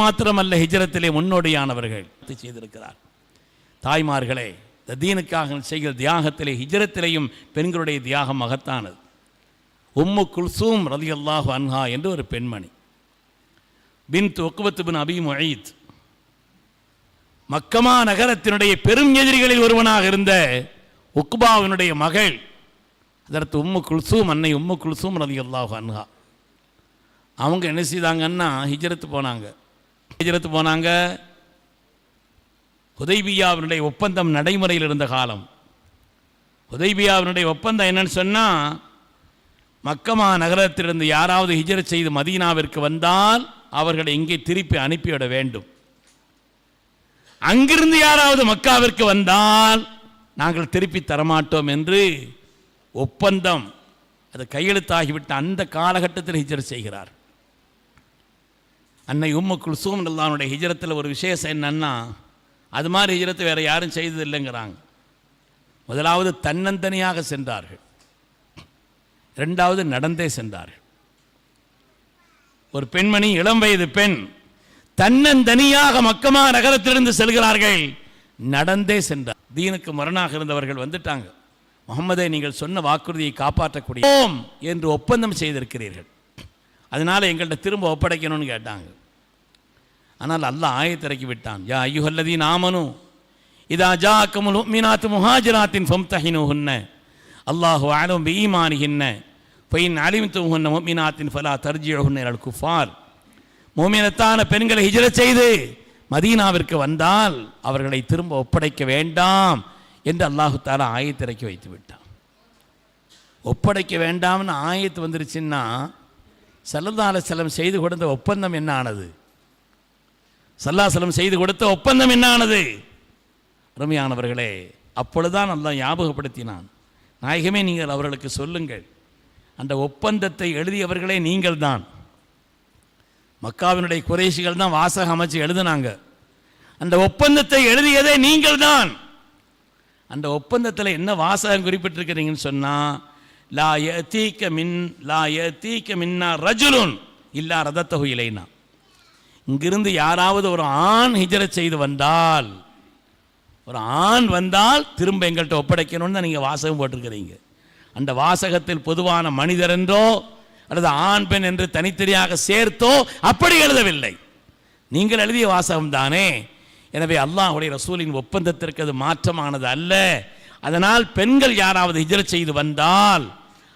மாத்திரமல்ல ஹிஜரத்திலே முன்னோடியானவர்கள் செய்திருக்கிறார். தாய்மார்களே இந்த தீனுக்காக செய்கிற தியாகத்திலே ஹிஜரத்திலேயும் பெண்களுடைய தியாகம் மகத்தானது. உம்மு குல்சூம் ரலியல்லாஹு அன்ஹா என்று ஒரு பெண்மணி. பின் தொக்குவத்து பின் அபி முயீத். மக்கமா நகரத்தினுடைய பெரும் எதிரிகளில் ஒருவனாக இருந்த உக்பாவினுடைய மகள் அதற்கு உம்மு குல்சூம் அன்னை உம்மு குல்சூம் ரலியல்லாஹு அன்ஹா. அவங்க என்ன செய்தாங்கன்னா ஹிஜரத்து போனாங்க. ஹிஜரத்து போனாங்க. ஹுதைபியாவினுடைய ஒப்பந்தம் நடைமுறையில் இருந்த காலம். ஹுதைபியாவினுடைய ஒப்பந்தம் என்னன்னு சொன்னால் மக்கமா நகரத்திலிருந்து யாராவது ஹிஜரத் செய்து மதீனாவிற்கு வந்தால் அவர்களை இங்கே திருப்பி அனுப்பிவிட வேண்டும். அங்கிருந்து யாராவது மக்காவிற்கு வந்தால் நாங்கள் திருப்பி தரமாட்டோம் என்று ஒப்பந்தம் அது கையெழுத்தாகிவிட்ட அந்த காலகட்டத்தில் ஹிஜர் செய்கிறார். அன்னை உம்மு குல்சூம் அல்லானுடைய ஹிஜரத்தில் ஒரு விசேஷம் என்னன்னா அது மாதிரி ஹிஜரத்தை வேறு யாரும் செய்தது இல்லைங்கிறாங்க முதலாவது தன்னந்தனியாக சென்றார்கள். ரெண்டாவது நடந்தே சென்றார்கள். ஒரு பெண்மணி இளம் வயது பெண் தன்னந்தனியாக மக்கமா நகரத்திலிருந்து செல்கிறார்கள். நடந்தே சென்றார். தீனுக்கு மரணாக இருந்தவர்கள் வந்துட்டாங்க. முகமதை நீங்கள் சொன்ன வாக்குறுதியை காப்பாற்றக்கூடிய என்று ஒப்பந்தம் செய்திருக்கிறீர்கள். அதனால் எங்கள்கிட்ட திரும்ப ஒப்படைக்கணும்னு கேட்டாங்க. ஆனால் அல்லாஹ் ஆயத்திறக்கி விட்டான். யா ஐயுஹல்லதி நாமனும் இதா ஜா கமுல் மீனாத்து முஹாஜிராத்தின் ஃபம்தஹினுஹுன்ன அல்லாஹு ஆலம் பீமானிஹின்ன ஃபைன் அலிமித்துஹுன்ன முஃமினாத்தின் ஃபலா தர்ஜியுஹுன்ன அல் குஃபார். மோமினத்தான பெண்களை ஹிஜர செய்து மதீனாவிற்கு வந்தால் அவர்களை திரும்ப ஒப்படைக்க வேண்டாம் என்று அல்லாஹு தாலா ஆயத்திறக்கி வைத்து விட்டான். ஒப்படைக்க வேண்டாம்னு ஆயத்து வந்துருச்சுன்னா சல்லல்லாஹு செல்லம் செய்து கொடுத்த ஒப்பந்தம் என்ன ஆனது? சல்லாசலம் செய்து கொடுத்த ஒப்பந்தம் என்னானது? அருமையானவர்களே அப்பொழுதுதான் நல்லா ஞாபகப்படுத்தினான். நாயகமே நீங்கள் அவர்களுக்கு சொல்லுங்கள். அந்த ஒப்பந்தத்தை எழுதியவர்களே நீங்கள் தான் மக்காவினுடைய குறைசிகள் தான் வாசகம் அமைச்சு எழுதுனாங்க. அந்த ஒப்பந்தத்தை எழுதியதே நீங்கள் தான் அந்த ஒப்பந்தத்தில் என்ன வாசகம் குறிப்பிட்டிருக்கிறீங்கன்னு சொன்னால் லா யதீக்க மின் லா யதீக்க மின்னா ரஜுலுன் இல்லா ரதத்தகு இலைனா. இங்கிருந்து யாராவது ஒரு ஆண் ஹிஜரத் செய்து வந்தால் ஒரு ஆண் வந்தால் திரும்ப எங்கள்கிட்ட ஒப்படைக்கணும்னு தான் நீங்கள் வாசகம் போட்டிருக்கிறீங்க. அந்த வாசகத்தில் பொதுவான மனிதர் என்றோ அல்லது ஆண் பெண் என்று தனித்தனியாக சேர்த்தோ அப்படி எழுதவில்லை. நீங்கள் எழுதிய வாசகம் தானே. எனவே அல்லாஹுடைய ரசூலின் ஒப்பந்தத்திற்கு அது மாற்றமானது அல்ல. அதனால் பெண்கள் யாராவது ஹிஜரத் செய்து வந்தால்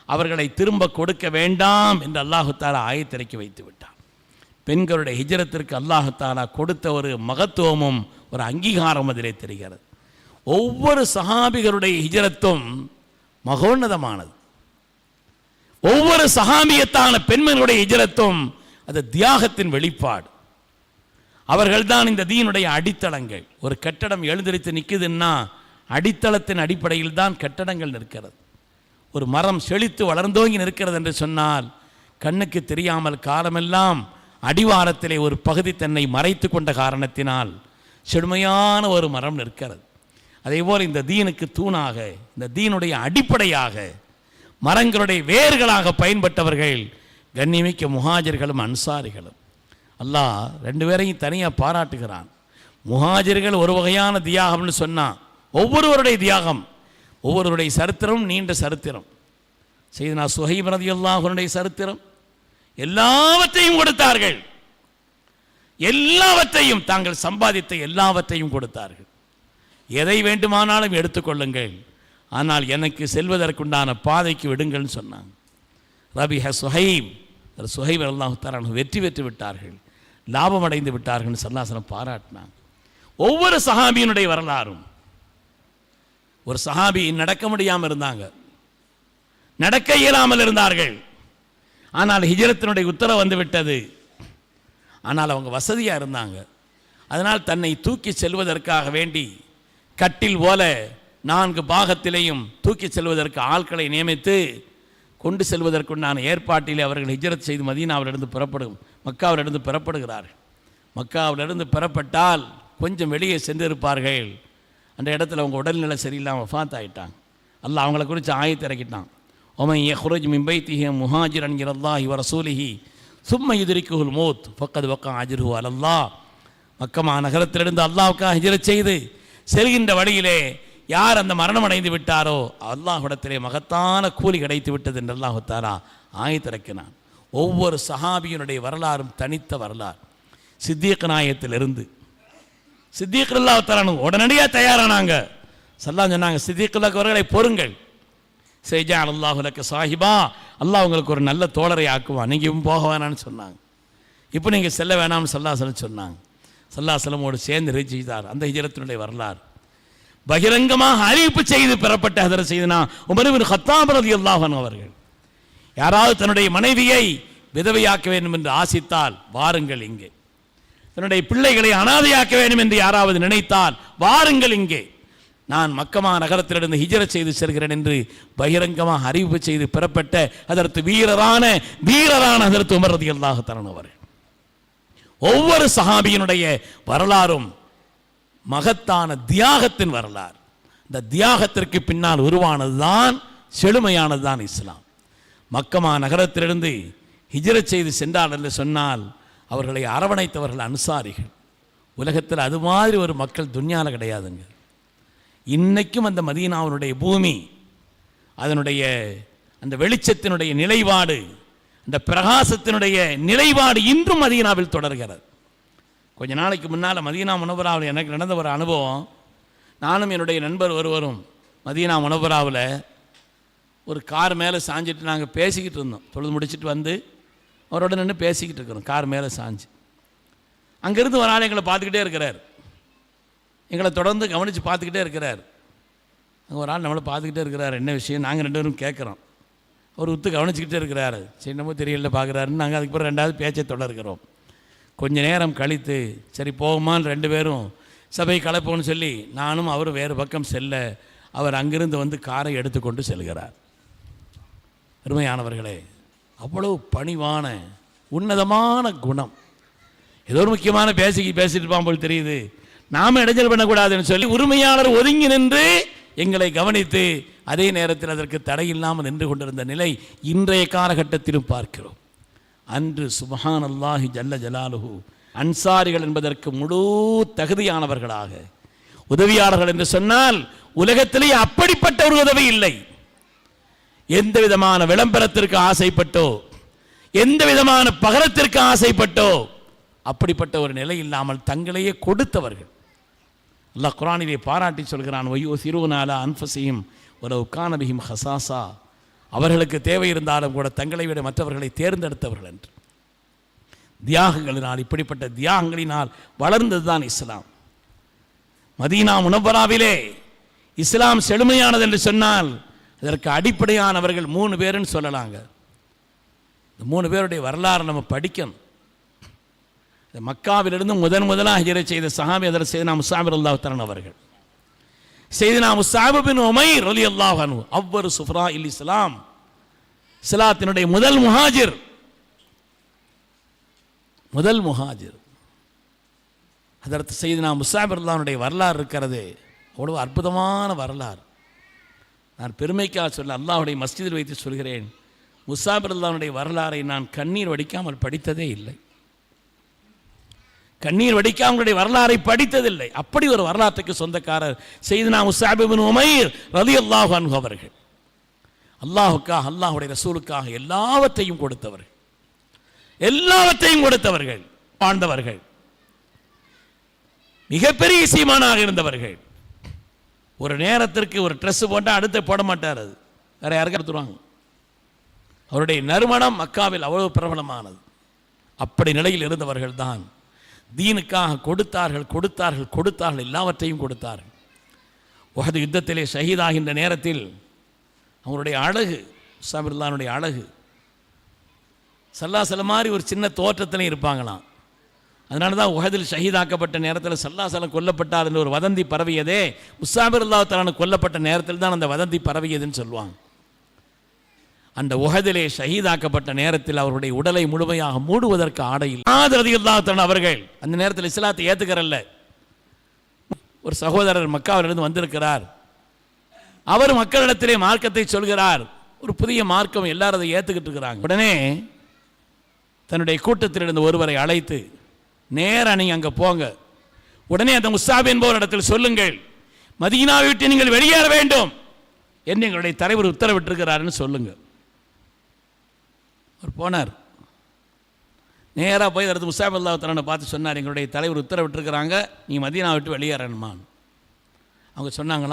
அவர்களை திரும்ப கொடுக்க வேண்டாம் என்று அல்லாஹு தாலா ஆயத்திறக்கி வைத்து விட்டான். பெண்களுடைய ஹிஜரத்திற்கு அல்லாஹத்தாலா கொடுத்த ஒரு மகத்துவமும் ஒரு அங்கீகாரம் அதிலே தெரிகிறது. ஒவ்வொரு சஹாபிகளுடைய ஹிஜரத்தும் மகோன்னதமானது. ஒவ்வொரு சகாமியத்தான பெண்மனுடைய ஹிஜரத்தும் அது தியாகத்தின் வெளிப்பாடு. அவர்கள்தான் இந்த தீனுடைய அடித்தளங்கள். ஒரு கட்டடம் எழுந்திருத்து நிற்குதுன்னா அடித்தளத்தின் அடிப்படையில் தான் கட்டடங்கள் நிற்கிறது. ஒரு மரம் செழித்து வளர்ந்தோங்கி நிற்கிறது என்று சொன்னால் கண்ணுக்கு தெரியாமல் காலமெல்லாம் அடிவாரத்திலே ஒரு பகுதி தன்னை மறைத்து கொண்ட காரணத்தினால் செழுமையான ஒரு மரம் நிற்கிறது. அதேபோல் இந்த தீனுக்கு தூணாக இந்த தீனுடைய அடிப்படையாக மரங்களுடைய வேர்களாக பயன்பட்டவர்கள் கண்ணிமிக்க முஹாஜர்களும் அன்சாரிகளும். அல்லாஹ் ரெண்டு பேரையும் தனியாக பாராட்டுகிறான். முஹாஜர்கள் ஒரு வகையான தியாகம்னு சொன்னான் ஒவ்வொருவருடைய தியாகம் ஒவ்வொருவருடைய சரித்திரம் நீண்ட சரித்திரம். செய்தனா சுஹைப் ரதியுல்லாஹனுடைய சரித்திரம் எல்லாவற்றையும் கொடுத்தார்கள். எல்லாவற்றையும் தாங்கள் சம்பாதித்த எல்லாவற்றையும் கொடுத்தார்கள். எதை வேண்டுமானாலும் எடுத்துக்கொள்ளுங்கள். ஆனால் எனக்கு செல்வதற்குண்டான பாதைக்கு விடுங்கள்னு சொன்னாங்க. ரபி ஹ சுஹைப் சுஹைப் அல்லாஹு வெற்றி பெற்று விட்டார்கள். லாபம் அடைந்து விட்டார்கள் சல்லாசனம் பாராட்டினாங்க. ஒவ்வொரு சஹாபியினுடைய வரலாறும் ஒரு சஹாபி நடக்க முடியாமல் இருந்தாங்க. நடக்க இயலாமல் இருந்தார்கள். ஆனால் ஹிஜரத்தினுடைய உத்தரவு வந்து விட்டது ஆனால் அவங்க வசதியாக இருந்தாங்க. அதனால் தன்னை தூக்கி செல்வதற்காக வேண்டி கட்டில் போல நான்கு பாகத்திலையும் தூக்கி செல்வதற்கு ஆட்களை நியமித்து கொண்டு செல்வதற்குண்டான ஏற்பாட்டிலே அவர்கள் ஹிஜரத் செய்து மதீனாவிலிருந்து புறப்படும் மக்காவிலிருந்து புறப்படுகிறார்கள். மக்காவிலிருந்து புறப்பட்டால் கொஞ்சம் வெளியே சென்றிருப்பார்கள். அந்த இடத்துல அவங்க உடல்நிலை சரியில்லாமல் ஃபாத் ஆகிட்டாங்க அல்ல அவங்கள குறித்து ஆயத்திறக்கிட்டான் இறக்கிட்டான் ஒமை யஹ்ருஜ் மின் பைத்திஹி முஹாஜிரன் இரல்லாஹி வ ரசூலிஹி சும்ம எதிரிக்குள் மோத் பக்கது பக்கம் அஜிர்ஹு அலல்லா மக்கமா நகரத்திலிருந்து அல்லாவுக்காக ஹிஜரச் செய்து செல்கின்ற வழியிலே யார் அந்த மரணம் அடைந்து விட்டாரோ அல்லாஹிடத்திலே மகத்தான கூலி கிடைத்து விட்டது என்று அல்லாஹுத்தாரா ஆயத்திறக்கினான் ஒவ்வொரு சஹாபியினுடைய வரலாறும் தனித்த வரலாறு சித்தியக்க நாயத்திலிருந்து சித்தியக்கல்லா தரணும் உடனடியாக தயாரானாங்க சல்லாம் சொன்னாங்க சித்தியக்கல்லாக்கு அவர்களை பொறுங்கள் செய்ஜா அல்லாஹுலக்க சாஹிபா அல்லாஹ் உங்களுக்கு ஒரு நல்ல தோழரை ஆக்குவான். நீங்கள் இவன் போக வேணாம்னு சொன்னாங்க. இப்போ நீங்கள் செல்ல வேணாம்னு சல்லாசலம் சொன்னாங்க. சல்லாசலமோடு சேர்ந்து ஹிஜ் அந்த ஹிஜரத்தினுடைய வரலாறு. பகிரங்கமாக அறிவிப்பு செய்து பெறப்பட்ட ஹதர செய்தனா உமருவின் ஹத்தாபரதி அல்லாஹன் அவர்கள். யாராவது தன்னுடைய மனைவியை விதவையாக்க வேண்டும் என்று ஆசித்தால் வாருங்கள் இங்கே. தன்னுடைய பிள்ளைகளை அனாதையாக்க வேண்டும் என்று யாராவது நினைத்தால் வாருங்கள் இங்கே. நான் மக்கமா நகரத்திலிருந்து ஹிஜர செய்து செல்கிறேன் என்று பகிரங்கமாக அறிவிப்பு செய்து பெறப்பட்ட அதற்கு வீரரான வீரரான அதற்கு உமரதி அல்லாஹ் தரணவர் ஒவ்வொரு சஹாபியினுடைய வரலாறும் மகத்தான தியாகத்தின் வரலாறு. இந்த தியாகத்திற்கு பின்னால் உருவானதுதான் செழுமையானதுதான் இஸ்லாம். மக்கமா நகரத்திலிருந்து ஹிஜரத் செய்து சென்றார் என்று சொன்னால் அவர்களை அரவணைத்தவர்கள் அனுசாரிகள். உலகத்தில் அது மாதிரி ஒரு மக்கள் துன்யாவில் கிடையாதுங்க. இன்னைக்கும் அந்த மதீனாவினுடைய பூமி அதனுடைய அந்த வெளிச்சத்தினுடைய நிலைப்பாடு அந்த பிரகாசத்தினுடைய நிலைப்பாடு இன்றும் மதீனாவில் தொடர்கிறது. கொஞ்ச நாளைக்கு முன்னால் மதீனா முனவராவில் எனக்கு நடந்த ஒரு அனுபவம். நானும் என்னுடைய நண்பர் ஒருவரும் மதீனா முனபராவில் ஒரு கார் மேலே சாஞ்சிட்டு நாங்கள் பேசிக்கிட்டு இருந்தோம். தொழுது முடிச்சிட்டு வந்து அவரோட நின்று பேசிக்கிட்டு இருக்கிறோம். கார் மேலே சாஞ்சு. அங்கேருந்து ஒரு ஆள் எங்களை பார்த்துக்கிட்டே இருக்கிறார். எங்களை தொடர்ந்து கவனித்து பார்த்துக்கிட்டே இருக்கிறார். அங்கே ஒரு ஆள் நம்மளை பார்த்துக்கிட்டே இருக்கிறார். என்ன விஷயம்? நாங்கள் ரெண்டு பேரும் கேட்குறோம். அவர் உத்து கவனிச்சுக்கிட்டே இருக்கிறாரு. சரி என்னமோ தெரியல பார்க்குறாருன்னு நாங்கள் அதுக்கு பிறகு ரெண்டாவது பேச்சை தொடர்கிறோம். கொஞ்ச நேரம் கழித்து சரி போகுமான்னு ரெண்டு பேரும் சபை கலப்போன்னு சொல்லி நானும் அவரும் வேறு பக்கம் செல்ல அவர் அங்கிருந்து வந்து காரை எடுத்துக்கொண்டு செல்கிறார். அருமையானவர்களே அவ்வளவு பணிவான உன்னதமான குணம். ஏதோ ஒரு முக்கியமான பேசிக்கு பேசிட்டு இருப்பான் போல் தெரியுது. நாம இடைஞ்சல் பண்ணக்கூடாதுன்னு சொல்லி உரிமையாளர் ஒதுங்கி நின்று எங்களை கவனித்து அதே நேரத்தில் அதற்கு தடையில்லாமல் நின்று கொண்டிருந்த நிலை இன்றைய காலகட்டத்திலும் பார்க்கிறோம். அன்று சுபஹான் அல்லாஹி ஜல்ல ஜலாலுஹு அன்சாரிகள் என்பதற்கு முழு தகுதியானவர்களாக உதவியாளர்கள் என்று சொன்னால் உலகத்திலேயே அப்படிப்பட்ட ஒரு உதவி இல்லை. எந்த விதமான விளம்பரத்திற்கு ஆசைப்பட்டோ எந்த விதமான பகரத்திற்கு ஆசைப்பட்டோ அப்படிப்பட்ட ஒரு நிலை இல்லாமல் தங்களையே கொடுத்தவர்கள். அல்லாஹ் குரானிலே பாராட்டி சொல்கிறான் ஒய்யோ சிறுவனாலா அன்பசையும் ஒரு உக்கானபியும் ஹசாசா அவர்களுக்கு தேவை இருந்தாலும் கூட தங்களை விட மற்றவர்களை தேர்ந்தெடுத்தவர்கள் என்று. தியாகங்களினால் இப்படிப்பட்ட தியாகங்களினால் வளர்ந்ததுதான் இஸ்லாம். மதீனா முனவராவிலே இஸ்லாம் செழுமையானது என்று சொன்னால் அதற்கு அடிப்படையானவர்கள் மூணு பேருன்னு சொல்லலாங்க. இந்த மூணு பேருடைய வரலாறு நம்ம படிக்கணும். இந்த மக்காவிலிருந்து முதன் முதலாக ஹிஜரை செய்த சஹாபி அதர் செய்தனா முசாபிர் அல்லாஹ் தரன் அவர்கள். செய்தனா முசாபு பின் உமைர் ரலி அல்லாஹ் அனு அவ்வரு சுஃப்ரா இல் இஸ்லாம். சிலாத்தினுடைய முதல் முஹாஜிர். முதல் முஹாஜிர். அதற்கு செய்தனா முசாபிர் அல்லாஹ்னுடைய வரலாறு இருக்கிறது. அவ்வளவு அற்புதமான வரலாறு. நான் பெருமைக்காக சொல்ல அல்லாஹுடைய மஸ்ஜிதில் வைத்து சொல்கிறேன் முசாபிர் வரலாறை நான் கண்ணீர் வடிக்காமல் படித்ததே இல்லை. கண்ணீர் வடிக்காமலுடைய வரலாறை படித்ததில்லை. அப்படி ஒரு வரலாற்றுக்கு சொந்தக்காரர் செய்தனா உசாபிபின் உமைர் ரதி அல்லாஹு அன்பு அவர்கள். அல்லாஹுக்காக அல்லாஹுடைய ரசூலுக்காக எல்லாவற்றையும் கொடுத்தவர்கள். எல்லாவற்றையும் கொடுத்தவர்கள் வாழ்ந்தவர்கள். மிகப்பெரிய சீமானாக இருந்தவர்கள். ஒரு நேரத்திற்கு ஒரு ட்ரெஸ் போட்டால் அடுத்து போட மாட்டார் அது. வேற யாருக்கும் எடுத்துருவாங்க அவருடைய நறுமணம் மக்காவில் அவ்வளவு பிரபலமானது. அப்படி நிலையில் இருந்தவர்கள் தான் தீனுக்காக கொடுத்தார்கள் கொடுத்தார்கள் கொடுத்தார்கள் எல்லாவற்றையும் கொடுத்தார்கள். உகது யுத்தத்திலே ஷஹீதாகின்ற நேரத்தில் அவங்களுடைய அழகு சமிர்லானுடைய அழகு. சல்லாசல மாதிரி ஒரு சின்ன தோற்றத்திலையும் இருப்பாங்களாம். அதனால தான் உகதில் ஷஹீதாக்கப்பட்ட நேரத்தில் சல்லாசலம் கொல்லப்பட்டார் என்று ஒரு வதந்தி பரவியதே. உசாபிர் அல்லா தலான கொல்லப்பட்ட நேரத்தில் தான் அந்த வதந்தி பரவியதுன்னு சொல்லுவாங்க. அந்த உகதிலே ஷஹீதாக்கப்பட்ட நேரத்தில் அவருடைய உடலை முழுமையாக மூடுவதற்கு ஆடை இல்லை. அவர்கள் அந்த நேரத்தில் இஸ்லாத்தை ஏற்றுக்கிறல்ல ஒரு சகோதரர் மக்காவிலிருந்து வந்திருக்கிறார். அவர் மக்களிடத்திலே மார்க்கத்தை சொல்கிறார். ஒரு புதிய மார்க்கம் எல்லாரும் அதை ஏற்றுக்கிட்டு இருக்கிறாங்க. உடனே தன்னுடைய கூட்டத்தில் இருந்த ஒருவரை அழைத்து நேராக நீங்கள் அங்கே போங்க. உடனே அந்த முஸ்தாப் என்பவர் இடத்தில் சொல்லுங்கள். மதீனாவை விட்டு நீங்கள் வெளியேற வேண்டும். என்று எங்களுடைய தலைவர் உத்தரவிட்டிருக்கிறாருன்னு சொல்லுங்கள் அவர் போனார். நேராக போய் அடுத்து முசாஃப் அல்லா பார்த்து சொன்னார் எங்களுடைய தலைவர் உத்தரவிட்டிருக்கிறாங்க நீ மதியனா விட்டு வெளியேறணுமான் அவங்க சொன்னாங்களா